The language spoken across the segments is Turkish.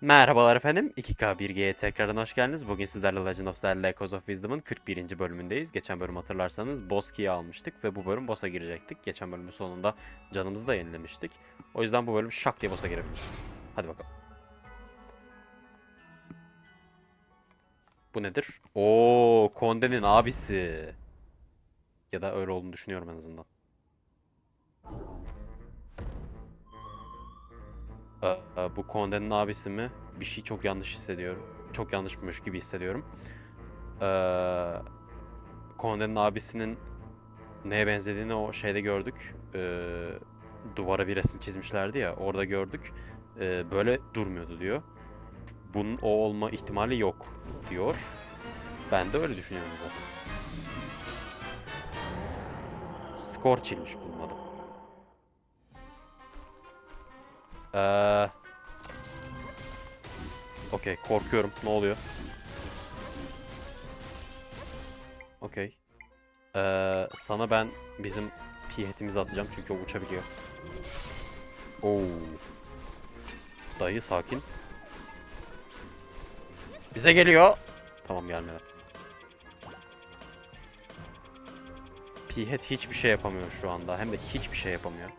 Merhabalar efendim. 2K1G'ye tekrardan hoş geldiniz. Bugün sizlerle Legend of Zelda Echoes of Wisdom'ın 41. bölümündeyiz. Geçen bölüm hatırlarsanız boss key'i almıştık ve bu bölüm boss'a girecektik. Geçen bölümün sonunda canımızı da yenilemiştik. O yüzden bu bölüm şak diye boss'a girebiliriz. Hadi bakalım. Bu nedir? Oo, Konde'nin abisi. Ya da öyle olduğunu düşünüyorum en azından. Ee, bu Konde'nin abisi mi? Bir şey çok yanlış hissediyorum. Çok yanlışmış gibi hissediyorum. Ee, Konde'nin abisinin neye benzediğini o şeyde gördük. Ee, duvara bir resim çizmişlerdi ya. Orada gördük. Böyle durmuyordu diyor. Bunun o olma ihtimali yok diyor. Ben de öyle düşünüyorum zaten. Scorchil'miş bunun adı. Ee, Okey, korkuyorum. Ne oluyor? Okey. Ee, sana ben bizim pihetimizi atacağım çünkü o uçabiliyor. Oo. Dayı sakin. Bize geliyor. Tamam gelmedi. Pihet hiçbir şey yapamıyor şu anda. Hem de hiçbir şey yapamıyor.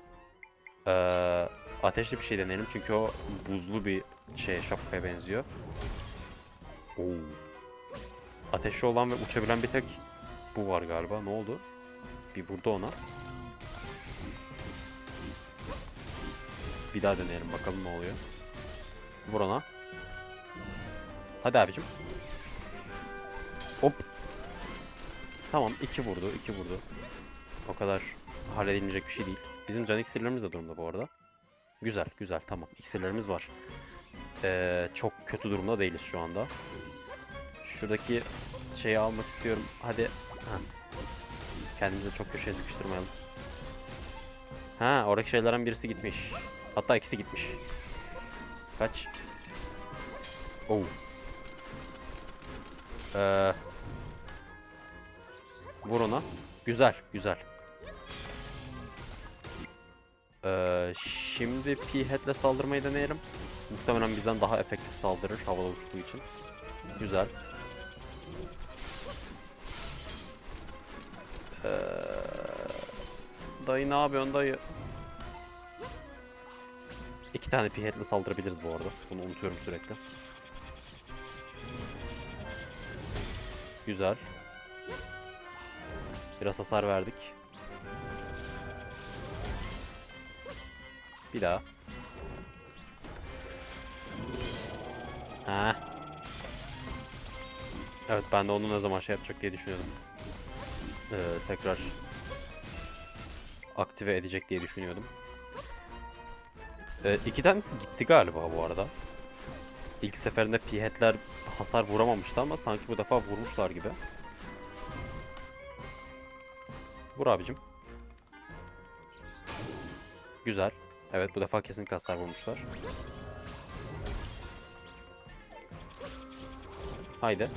Ee, ateşli bir şey deneyelim çünkü o buzlu bir şey şapkaya benziyor. Oo. Ateşli olan ve uçabilen bir tek bu var galiba. Ne oldu? Bir vurdu ona. Bir daha deneyelim bakalım ne oluyor. Vur ona. Hadi abicim. Hop. Tamam iki vurdu, iki vurdu. O kadar halledilecek bir şey değil. Bizim can iksirlerimiz de durumda bu arada. Güzel, güzel. Tamam. İksirlerimiz var. Ee, çok kötü durumda değiliz şu anda. Şuradaki şeyi almak istiyorum. Hadi. Ha. Kendimizi çok köşeye sıkıştırmayalım. Ha, oradaki şeylerden birisi gitmiş. Hatta ikisi gitmiş. Kaç? Oh. Ee, vur ona. Güzel, güzel. Ee, şimdi P-Head'le saldırmayı deneyelim. Muhtemelen bizden daha efektif saldırır havada uçtuğu için. Güzel. Ee, dayı ne yapıyorsun dayı? İki tane P-Head'le saldırabiliriz bu arada. Bunu unutuyorum sürekli. Güzel. Biraz hasar verdik. Bir daha. Ha. Evet ben de onu ne zaman şey yapacak diye düşünüyordum. Ee, tekrar aktive edecek diye düşünüyordum. Ee, iki tanesi gitti galiba bu arada. İlk seferinde pihetler hasar vuramamıştı ama sanki bu defa vurmuşlar gibi. Vur abicim. Güzel. Evet bu defa kesinlikle hasar vurmuşlar. Haydi.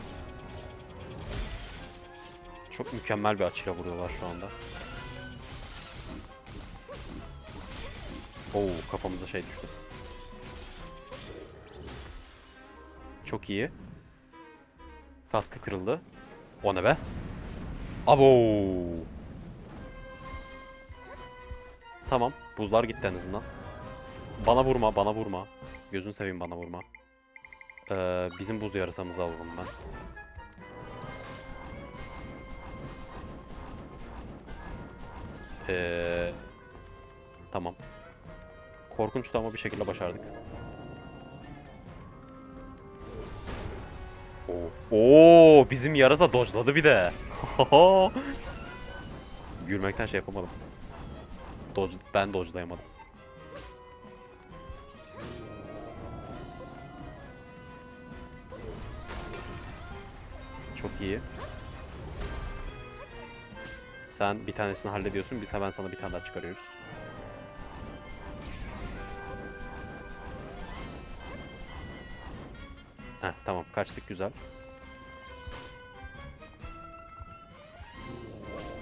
Çok mükemmel bir açıyla vuruyorlar şu anda. Oo kafamıza şey düştü. Çok iyi. Kaskı kırıldı. O ne be? Abo. Tamam. Buzlar gitti en azından. Bana vurma, bana vurma. Gözün seveyim bana vurma. Ee, bizim buz yarasamızı alalım ben. Ee, tamam. Korkunçtu ama bir şekilde başardık. Oo, Oo bizim yarasa dodge'ladı bir de. Gülmekten şey yapamadım. Dodge, ben dodge'layamadım. Çok iyi. Sen bir tanesini hallediyorsun. Biz hemen sana bir tane daha çıkarıyoruz. Heh, tamam kaçtık güzel.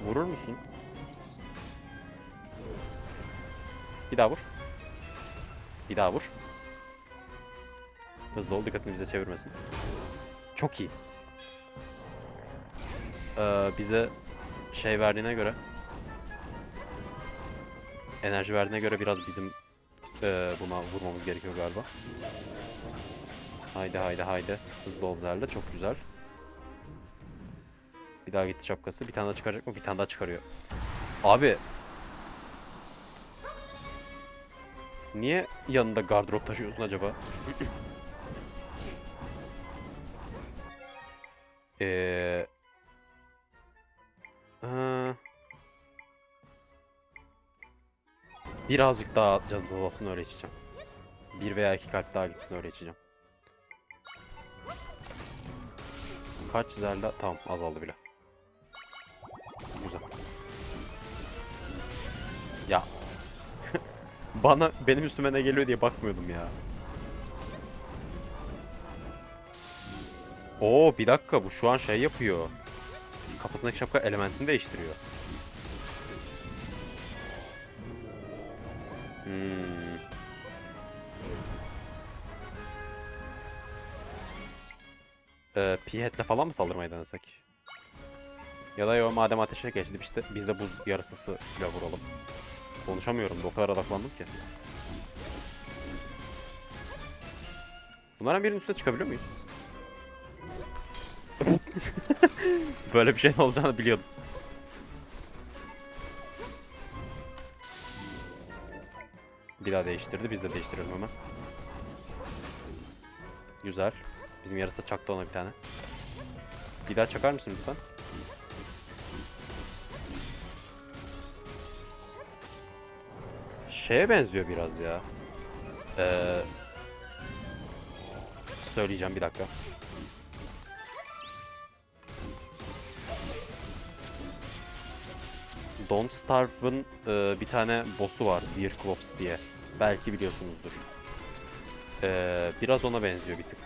Vurur musun? Bir daha vur. Bir daha vur. Hızlı ol dikkatini bize çevirmesin. Çok iyi. Ee, bize şey verdiğine göre enerji verdiğine göre biraz bizim ee, buna vurmamız gerekiyor galiba. Haydi haydi haydi. Hızlı ol Zerle. Çok güzel. Bir daha gitti şapkası. Bir tane daha çıkaracak mı? Bir tane daha çıkarıyor. Abi. Niye yanında gardırop taşıyorsun acaba? Eee... Ee, birazcık daha canımız azalsın öyle içeceğim. Bir veya iki kalp daha gitsin öyle içeceğim. Kaç Zelda? Tamam azaldı bile. Bana benim üstüme ne geliyor diye bakmıyordum ya. Oo bir dakika bu şu an şey yapıyor. Kafasındaki şapka elementini değiştiriyor. Hmm. Ee, Pihet'le falan mı saldırmayı denesek? Ya da yo madem ateşe geçti işte biz de buz yarısısı ile vuralım. Konuşamıyorum o kadar odaklandım ki. Bunların birinin üstüne çıkabiliyor muyuz? Böyle bir şeyin olacağını biliyordum. Bir daha değiştirdi. Biz de değiştirelim hemen. Güzel. Bizim yarısı çaktı ona bir tane. Bir daha çakar mısın lütfen? Şeye benziyor biraz ya. Ee, söyleyeceğim bir dakika. Don't Starve'ın e, bir tane boss'u var. Deer Clops diye. Belki biliyorsunuzdur. Ee, biraz ona benziyor bir tık.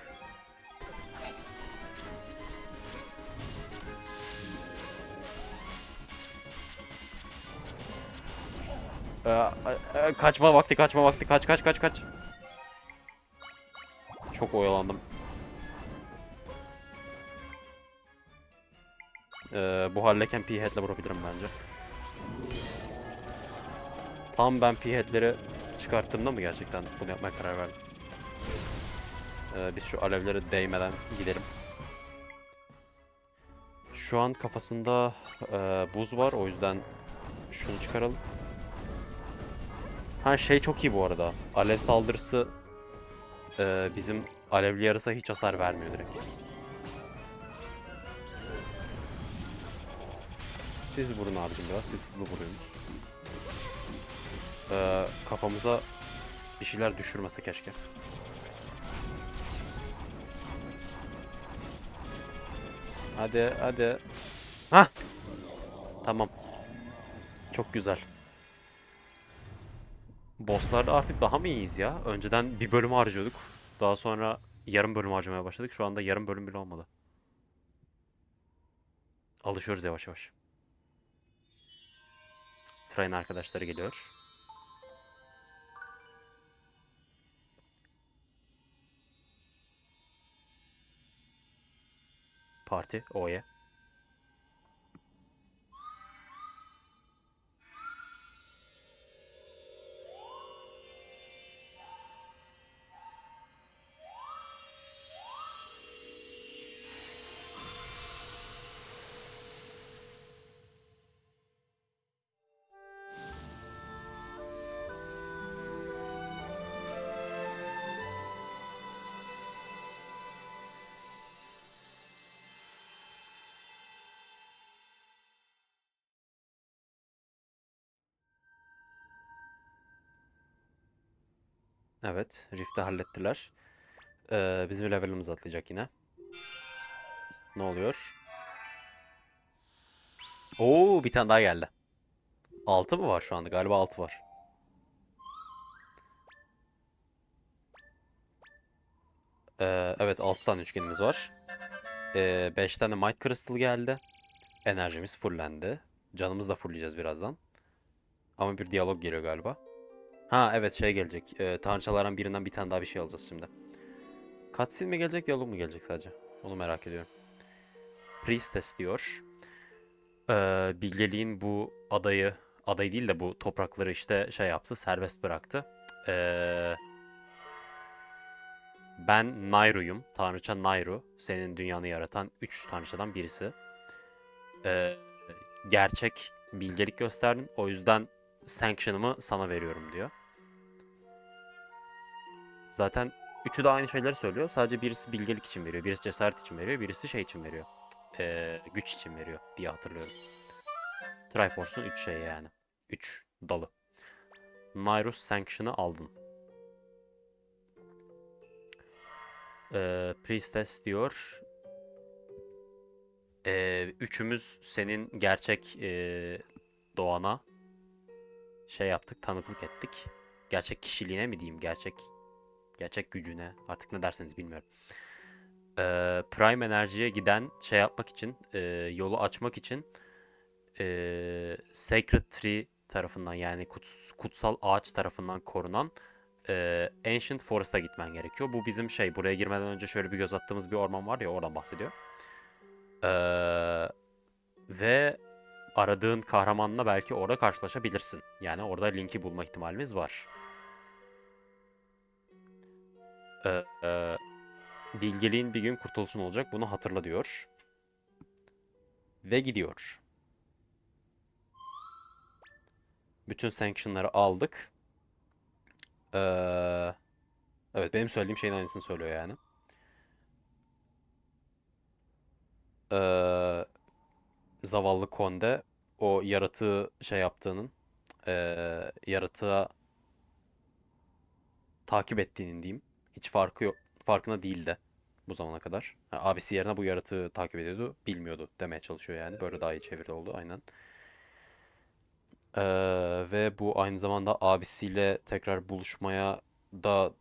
Kaçma vakti, kaçma vakti. Kaç, kaç, kaç, kaç. Çok oyalandım. Ee, bu haldeyken P-Head'le vurabilirim bence. Tam ben P-Head'leri çıkarttığımda mı gerçekten bunu yapmaya karar verdim? Ee, biz şu alevlere değmeden gidelim. Şu an kafasında e, buz var o yüzden şunu çıkaralım. Ha şey çok iyi bu arada. Alev saldırısı e, bizim alevli yarısa hiç hasar vermiyor direkt. Siz vurun abicim biraz. Siz hızlı vuruyorsunuz. Ee, kafamıza bir şeyler düşürmese keşke. Hadi hadi. Ha. Tamam. Çok güzel. Bosslarda artık daha mı iyiyiz ya? Önceden bir bölüm harcıyorduk. Daha sonra yarım bölüm harcamaya başladık. Şu anda yarım bölüm bile olmadı. Alışıyoruz yavaş yavaş. Train arkadaşları geliyor. Parti, oye. Evet, Rift'i hallettiler. Ee, bizim levelimiz atlayacak yine. Ne oluyor? Oo, bir tane daha geldi. 6 mı var şu anda? Galiba 6 var. Ee, evet 6 tane üçgenimiz var. 5 tane Might Crystal geldi. Enerjimiz fullendi. Canımızı da fullleyeceğiz birazdan. Ama bir diyalog geliyor galiba. Ha evet şey gelecek. Ee, tanrıçalardan birinden bir tane daha bir şey alacağız şimdi. Cutscene mi gelecek, diyalog mu gelecek sadece? Onu merak ediyorum. Priestess diyor. Ee, bilgeliğin bu adayı, adayı değil de bu toprakları işte şey yaptı, serbest bıraktı. Ee, ben Nairu'yum. Tanrıça Nairu. Senin dünyanı yaratan 3 tanrıçadan birisi. Ee, gerçek bilgelik gösterdin. O yüzden sanction'ımı sana veriyorum diyor. Zaten üçü de aynı şeyleri söylüyor. Sadece birisi bilgelik için veriyor, birisi cesaret için veriyor, birisi şey için veriyor. Ee, güç için veriyor diye hatırlıyorum. Triforce'un 3 şeyi yani. 3 dalı. Nairus Sanction'ı aldın. Ee, Priestess diyor. Ee, üçümüz senin gerçek ee, doğana şey yaptık, tanıklık ettik. Gerçek kişiliğine mi diyeyim, gerçek gerçek gücüne artık ne derseniz bilmiyorum. Ee, Prime enerjiye giden şey yapmak için, ee, yolu açmak için ee, Sacred Tree tarafından yani kuts- kutsal ağaç tarafından korunan ee, Ancient Forest'a gitmen gerekiyor. Bu bizim şey buraya girmeden önce şöyle bir göz attığımız bir orman var ya oradan bahsediyor. Ee, ve aradığın kahramanla belki orada karşılaşabilirsin. Yani orada linki bulma ihtimalimiz var. Ee, e, bilgeliğin bir gün kurtuluşun olacak. Bunu hatırla diyor. Ve gidiyor. Bütün sanction'ları aldık. Ee, evet benim söylediğim şeyin aynısını söylüyor yani. Ee, zavallı Konde o yaratığı şey yaptığının ee, yaratığa takip ettiğinin diyeyim. Hiç farkı yok, farkına değildi bu zamana kadar. Ha, abisi yerine bu yaratığı takip ediyordu. Bilmiyordu demeye çalışıyor yani. Böyle daha iyi çeviri oldu aynen. Ee, ve bu aynı zamanda abisiyle tekrar buluşmaya da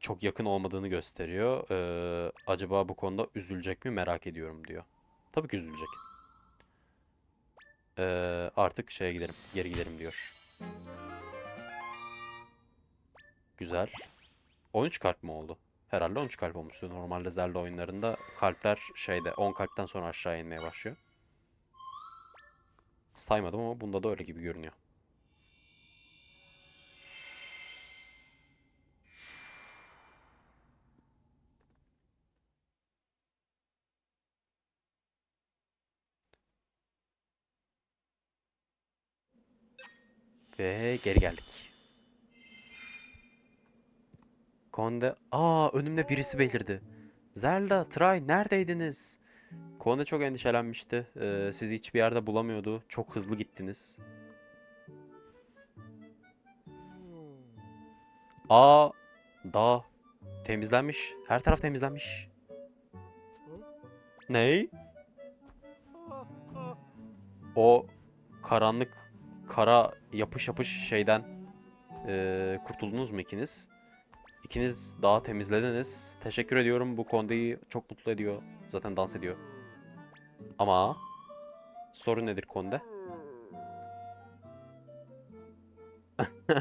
çok yakın olmadığını gösteriyor. Ee, acaba bu konuda üzülecek mi merak ediyorum diyor. Tabii ki üzülecek. Ee, artık şeye gidelim, geri gidelim diyor. Güzel. 13 kalp mi oldu? Herhalde 13 kalp olmuştu. Normalde Zelda oyunlarında kalpler şeyde 10 kalpten sonra aşağı inmeye başlıyor. Saymadım ama bunda da öyle gibi görünüyor. Ve geri geldik. Konde... Aa önümde birisi belirdi. Zelda, Try neredeydiniz? Konde çok endişelenmişti. Ee, sizi hiçbir yerde bulamıyordu. Çok hızlı gittiniz. Aa, dağ temizlenmiş. Her taraf temizlenmiş. Ney? O karanlık, kara yapış yapış şeyden ee, kurtuldunuz mu ikiniz? İkiniz dağı temizlediniz. Teşekkür ediyorum. Bu Konde'yi çok mutlu ediyor. Zaten dans ediyor. Ama sorun nedir Konde?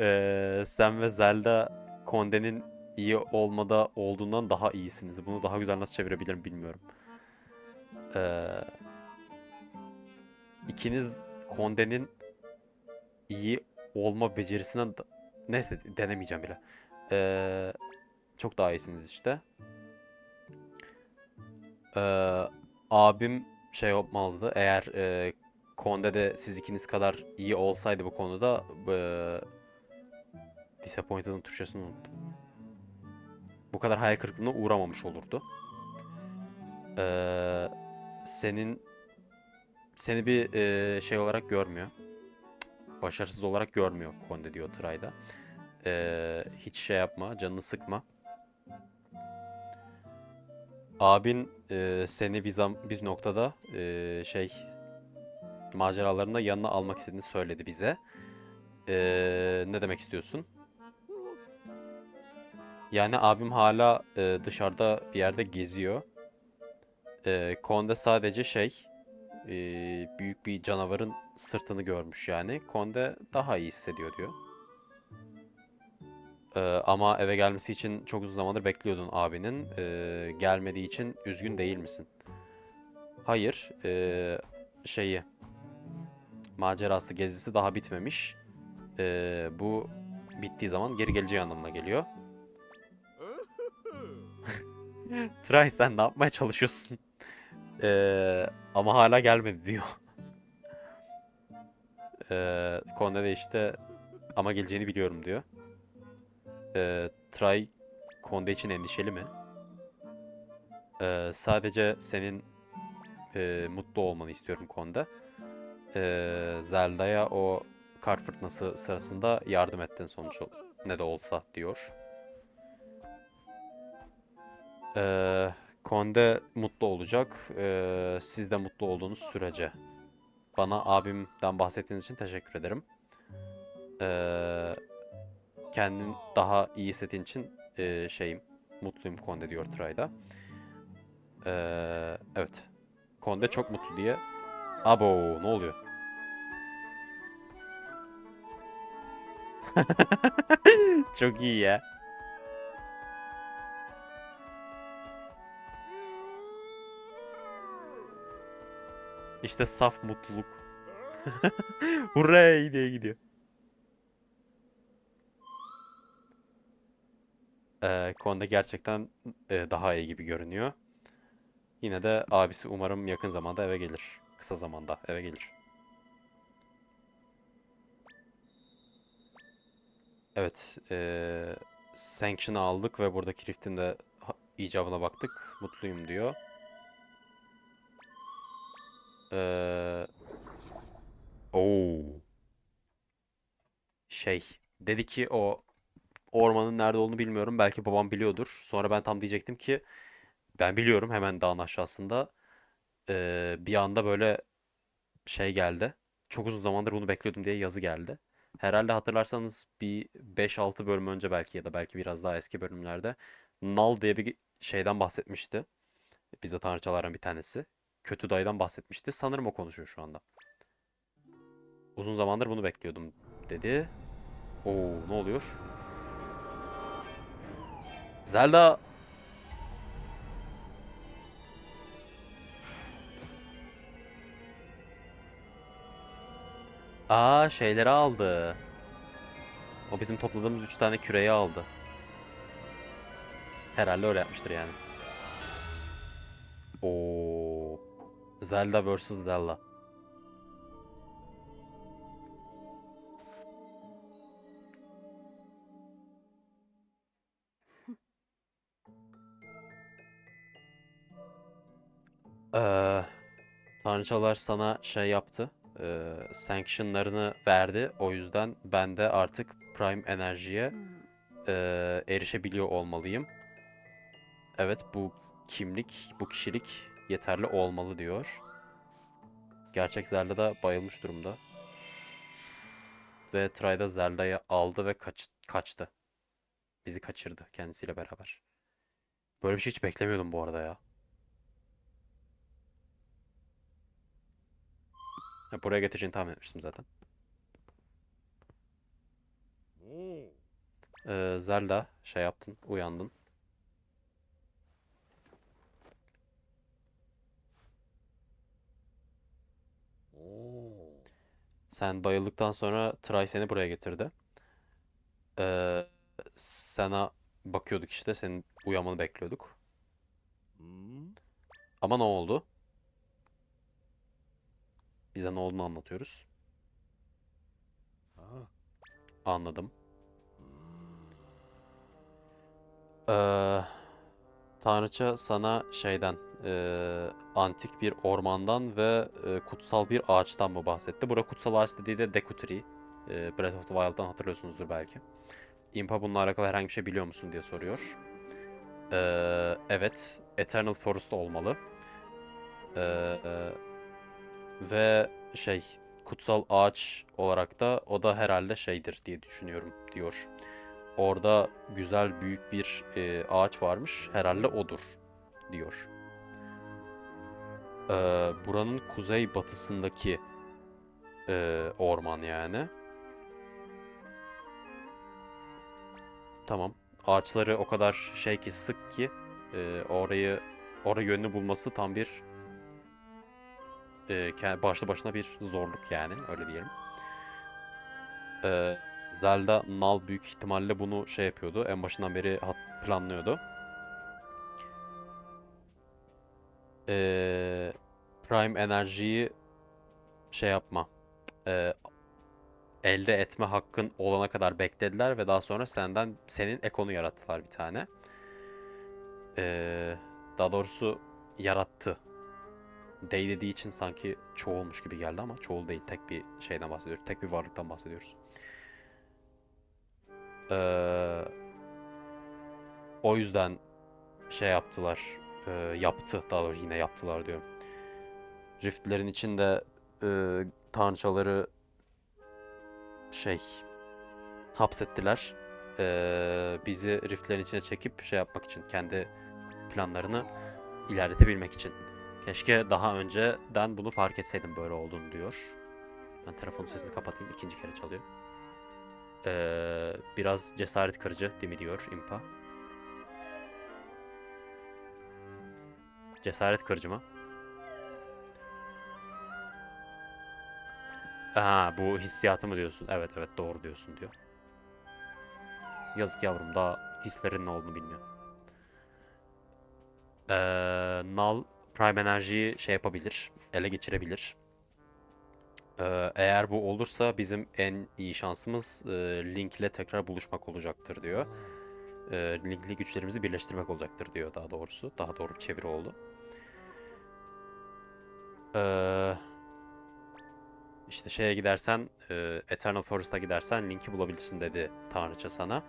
Ee, sen ve Zelda Konde'nin iyi olmada olduğundan daha iyisiniz. Bunu daha güzel nasıl çevirebilirim bilmiyorum. Ee, ikiniz Konde'nin iyi olma becerisinden neyse denemeyeceğim bile. Ee, çok daha iyisiniz işte. Ee, abim şey yapmazdı. Eğer e, Konde de siz ikiniz kadar iyi olsaydı bu konuda e, Disappointed'ın Türkçesini unuttum. Bu kadar hayal kırıklığına uğramamış olurdu. Ee, senin seni bir e, şey olarak görmüyor. Başarısız olarak görmüyor Konde diyor Tray'da. Ee, hiç şey yapma, canını sıkma. Abin e, seni bir zam bir noktada e, şey maceralarında yanına almak istediğini söyledi bize. Ee, ne demek istiyorsun? Yani abim hala e, dışarıda bir yerde geziyor. E, Konde sadece şey e, büyük bir canavarın sırtını görmüş yani. Konde daha iyi hissediyor diyor. Ee, ama eve gelmesi için çok uzun zamandır bekliyordun abinin. Ee, gelmediği için üzgün değil misin? Hayır. ee, şeyi macerası gezisi daha bitmemiş. Ee, bu bittiği zaman geri geleceği anlamına geliyor. Try sen ne yapmaya çalışıyorsun? Ee, ama hala gelmedi diyor. Ee, Konde de işte ama geleceğini biliyorum diyor. Ee, Try Konde için endişeli mi? Ee, sadece senin e, mutlu olmanı istiyorum Konde. Ee, Zelda'ya o kart fırtınası sırasında yardım ettin sonuç ne de olsa diyor. Ee, Konde mutlu olacak. Ee, siz de mutlu olduğunuz sürece. Bana abimden bahsettiğiniz için teşekkür ederim. Ee, kendin daha iyi hissettiğin için e, şeyim, mutluyum Konde diyor Tray'da. Ee, evet. Konde çok mutlu diye. Abo ne oluyor? Çok iyi ya. İşte saf mutluluk. Hurray diye gidiyor. Ee, Konde gerçekten e, daha iyi gibi görünüyor. Yine de abisi umarım yakın zamanda eve gelir. Kısa zamanda eve gelir. Evet, eee Sanction'ı aldık ve buradaki Rift'in de icabına baktık. Mutluyum diyor. Eee Oo. Şey, dedi ki o ormanın nerede olduğunu bilmiyorum. Belki babam biliyordur. Sonra ben tam diyecektim ki ben biliyorum hemen dağın aşağısında. Eee, bir anda böyle şey geldi. Çok uzun zamandır bunu bekliyordum diye yazı geldi. Herhalde hatırlarsanız bir 5-6 bölüm önce belki ya da belki biraz daha eski bölümlerde Null diye bir şeyden bahsetmişti. Bize tanrıçalardan bir tanesi. Kötü dayıdan bahsetmişti. Sanırım o konuşuyor şu anda. Uzun zamandır bunu bekliyordum dedi. Oo ne oluyor? Zelda Aa şeyleri aldı. O bizim topladığımız 3 tane küreyi aldı. Herhalde öyle yapmıştır yani. Oo. Zelda vs Zelda. Ee, tanrıçalar sana şey yaptı. Ee, sanctionlarını verdi. O yüzden ben de artık Prime enerjiye e, erişebiliyor olmalıyım. Evet bu kimlik, bu kişilik yeterli olmalı diyor. Gerçek Zelda da bayılmış durumda. Ve Try'da Zelda'yı aldı ve kaç, kaçtı. Bizi kaçırdı kendisiyle beraber. Böyle bir şey hiç beklemiyordum bu arada ya. Ha, buraya getireceğini tahmin etmiştim zaten. Ee, Zelda şey yaptın, uyandın. Sen bayıldıktan sonra Try seni buraya getirdi. Ee, sana bakıyorduk işte, senin uyanmanı bekliyorduk. Ama ne oldu? Bize ne olduğunu anlatıyoruz. Anladım. Ee, Tanrıça sana şeyden, e, antik bir ormandan ve e, kutsal bir ağaçtan mı bahsetti? Bura kutsal ağaç dediği de Deku Tree. E, Breath of the Wild'dan hatırlıyorsunuzdur belki. Impa bununla alakalı herhangi bir şey biliyor musun diye soruyor. Ee, evet, Eternal Forest olmalı. Ee, ve şey, kutsal ağaç olarak da o da herhalde şeydir diye düşünüyorum diyor. Orada güzel büyük bir e, ağaç varmış. Herhalde odur diyor. Ee, buranın kuzey batısındaki e, orman yani. Tamam. Ağaçları o kadar şey ki sık ki e, orayı oraya yönünü bulması tam bir e, başlı başına bir zorluk yani öyle diyelim. E, Zelda Nal büyük ihtimalle bunu şey yapıyordu. En başından beri planlıyordu. E, Prime enerjiyi şey yapma. e, elde etme hakkın olana kadar beklediler ve daha sonra senden senin ekonu yarattılar bir tane. Ee, daha doğrusu yarattı. Dey dediği için sanki çoğulmuş gibi geldi ama çoğul değil. Tek bir şeyden bahsediyoruz. Tek bir varlıktan bahsediyoruz. Ee, o yüzden şey yaptılar. e, yaptı. Daha doğrusu yine yaptılar diyorum. Riftlerin içinde e, tanrıçaları şey hapsettiler. Ee, bizi riftlerin içine çekip şey yapmak için kendi planlarını ilerletebilmek için. Keşke daha önceden bunu fark etseydim böyle olduğunu diyor. Ben telefonun sesini kapatayım ikinci kere çalıyor. Ee, biraz cesaret kırıcı değil mi diyor Impa. Cesaret kırıcı mı? Ha bu hissiyatı mı diyorsun? Evet evet doğru diyorsun diyor. Yazık yavrum daha hislerin ne olduğunu bilmiyor. Ee, Null Prime Enerji'yi şey yapabilir, ele geçirebilir. Ee, eğer bu olursa bizim en iyi şansımız e, Link ile tekrar buluşmak olacaktır diyor. Ee, Link ile güçlerimizi birleştirmek olacaktır diyor daha doğrusu. Daha doğru bir çeviri oldu. Ee, işte şeye gidersen, e, Eternal Forest'a gidersen Link'i bulabilirsin dedi Tanrıça sana.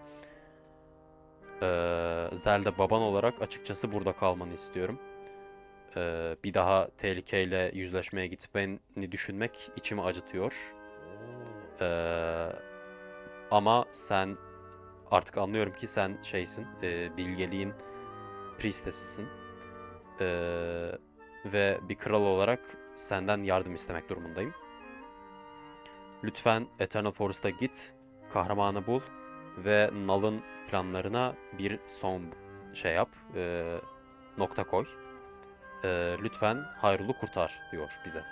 Ee, Zelda baban olarak açıkçası burada kalmanı istiyorum. Ee, bir daha tehlikeyle yüzleşmeye gitmeni düşünmek içimi acıtıyor. Ee, ama sen artık anlıyorum ki sen şeysin, e, bilgeliğin priestesisin. Ee, ve bir kral olarak senden yardım istemek durumundayım. Lütfen Eternal Forest'a git, kahramanı bul ve Null'ın planlarına bir son şey yap, e, nokta koy. E, lütfen Hyrule'u kurtar diyor bize.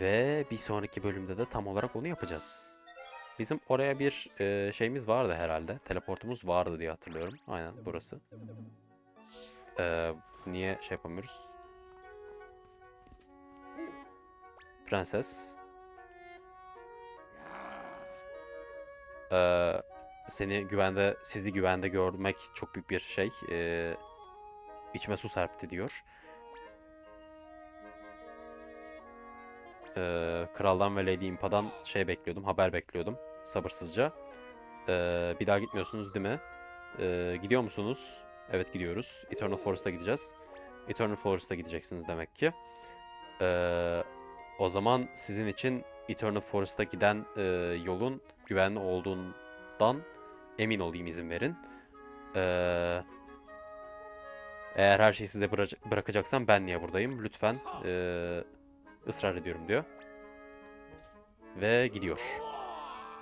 Ve bir sonraki bölümde de tam olarak onu yapacağız. Bizim oraya bir e, şeyimiz vardı herhalde. Teleportumuz vardı diye hatırlıyorum. Aynen burası. Ee, niye şey yapamıyoruz? Prenses. Ee, seni güvende, sizi güvende görmek çok büyük bir şey. Ee, içime su serpti diyor. Ee, Kraldan ve Lady Impa'dan şey bekliyordum, haber bekliyordum sabırsızca. Ee, bir daha gitmiyorsunuz değil mi? Ee, gidiyor musunuz? Evet gidiyoruz. Eternal Forest'a gideceğiz. Eternal Forest'a gideceksiniz demek ki. Ee, o zaman sizin için Eternal Forest'a giden e, yolun güvenli olduğundan emin olayım izin verin. Ee, eğer her şeyi size bıra- bırakacaksam ben niye buradayım? Lütfen e, ısrar ediyorum diyor. Ve gidiyor.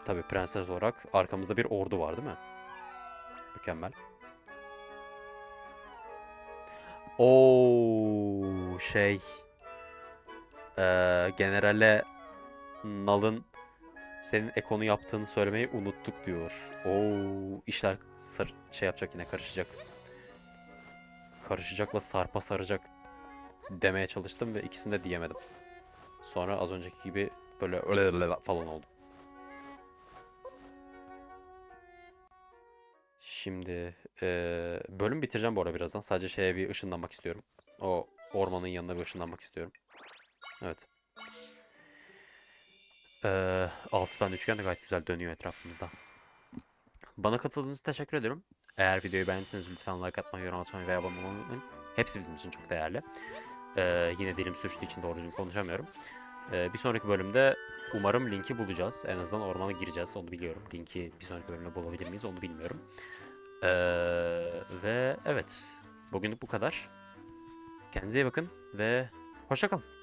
Tabii prenses olarak arkamızda bir ordu var değil mi? Mükemmel. Oo şey eee generale Nal'ın senin ekonu yaptığını söylemeyi unuttuk diyor. Oo işler sar şey yapacak yine karışacak. Karışacakla sarpa saracak demeye çalıştım ve ikisini de diyemedim. Sonra az önceki gibi böyle öyle falan oldu. Şimdi eee, bölüm bitireceğim bu arada birazdan. Sadece şeye bir ışınlanmak istiyorum. O ormanın yanına bir ışınlanmak istiyorum. Evet. Eee 6 tane üçgen de gayet güzel dönüyor etrafımızda. Bana katıldığınız için teşekkür ediyorum. Eğer videoyu beğendiyseniz lütfen like atmayı, yorum atmayı ve abone olmayı unutmayın. Hepsi bizim için çok değerli. Eee, yine dilim sürçtüğü için doğru düzgün konuşamıyorum. Eee, bir sonraki bölümde umarım linki bulacağız. En azından ormana gireceğiz. Onu biliyorum. Linki bir sonraki bölümde bulabilir miyiz onu bilmiyorum. Eee, ve evet. Bugünlük bu kadar. Kendinize iyi bakın ve hoşça kalın.